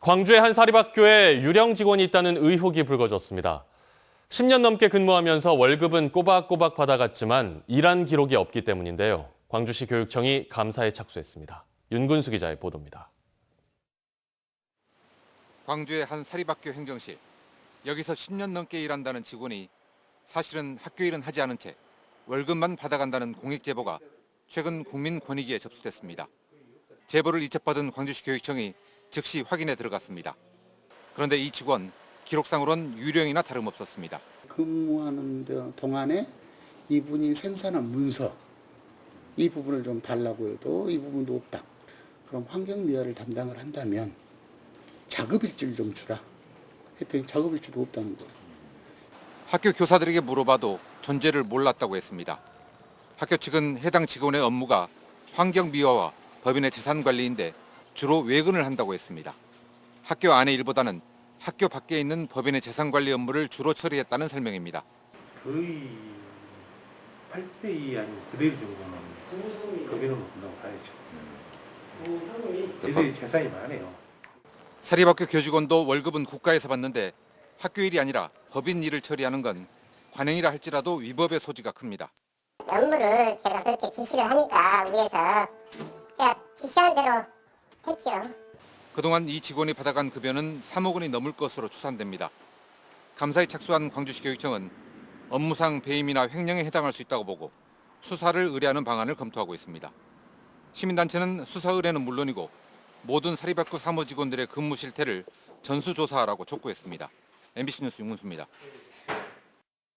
광주의 한 사립학교에 유령 직원이 있다는 의혹이 불거졌습니다. 10년 넘게 근무하면서 월급은 꼬박꼬박 받아갔지만 일한 기록이 없기 때문인데요. 광주시 교육청이 감사에 착수했습니다. 윤근수 기자의 보도입니다. 광주의 한 사립학교 행정실. 여기서 10년 넘게 일한다는 직원이 사실은 학교 일은 하지 않은 채 월급만 받아간다는 공익 제보가 최근 국민권익위에 접수됐습니다. 제보를 이첩받은 광주시 교육청이 즉시 확인에 들어갔습니다. 그런데 이 직원 기록상으론 유령이나 다름없었습니다. 근무하는 데- 동안에 이분이 생산한 문서 이 부분을 좀 달라고 해도 이 부분도 없다. 그럼 환경미화를 담당을 한다면 작업일지를 좀 주라. 했더니 작업일지도 없다는 거예요. 학교 교사들에게 물어봐도 존재를 몰랐다고 했습니다. 학교 측은 해당 직원의 업무가 환경 미화와 법인의 재산 관리인데 주로 외근을 한다고 했습니다. 학교 안의 일보다는 학교 밖에 있는 법인의 재산 관리 업무를 주로 처리했다는 설명입니다. 거의 8대2 아니면 9대1 정도는 법인을 못한다고 봐야죠. 얘들이 재산이 많아요. 사립학교 교직원도 월급은 국가에서 받는데 학교 일이 아니라 법인 일을 처리하는 건 관행이라 할지라도 위법의 소지가 큽니다. 업무를 제가 그렇게 지시를 하니까 위에서 제가 지시한 대로 했죠. 그동안 이 직원이 받아간 급여는 3억 원이 넘을 것으로 추산됩니다. 감사에 착수한 광주시 교육청은 업무상 배임이나 횡령에 해당할 수 있다고 보고 수사를 의뢰하는 방안을 검토하고 있습니다. 시민단체는 수사 의뢰는 물론이고 모든 사립학교 사무 직원들의 근무 실태를 전수조사하라고 촉구했습니다. MBC 뉴스 윤문수입니다.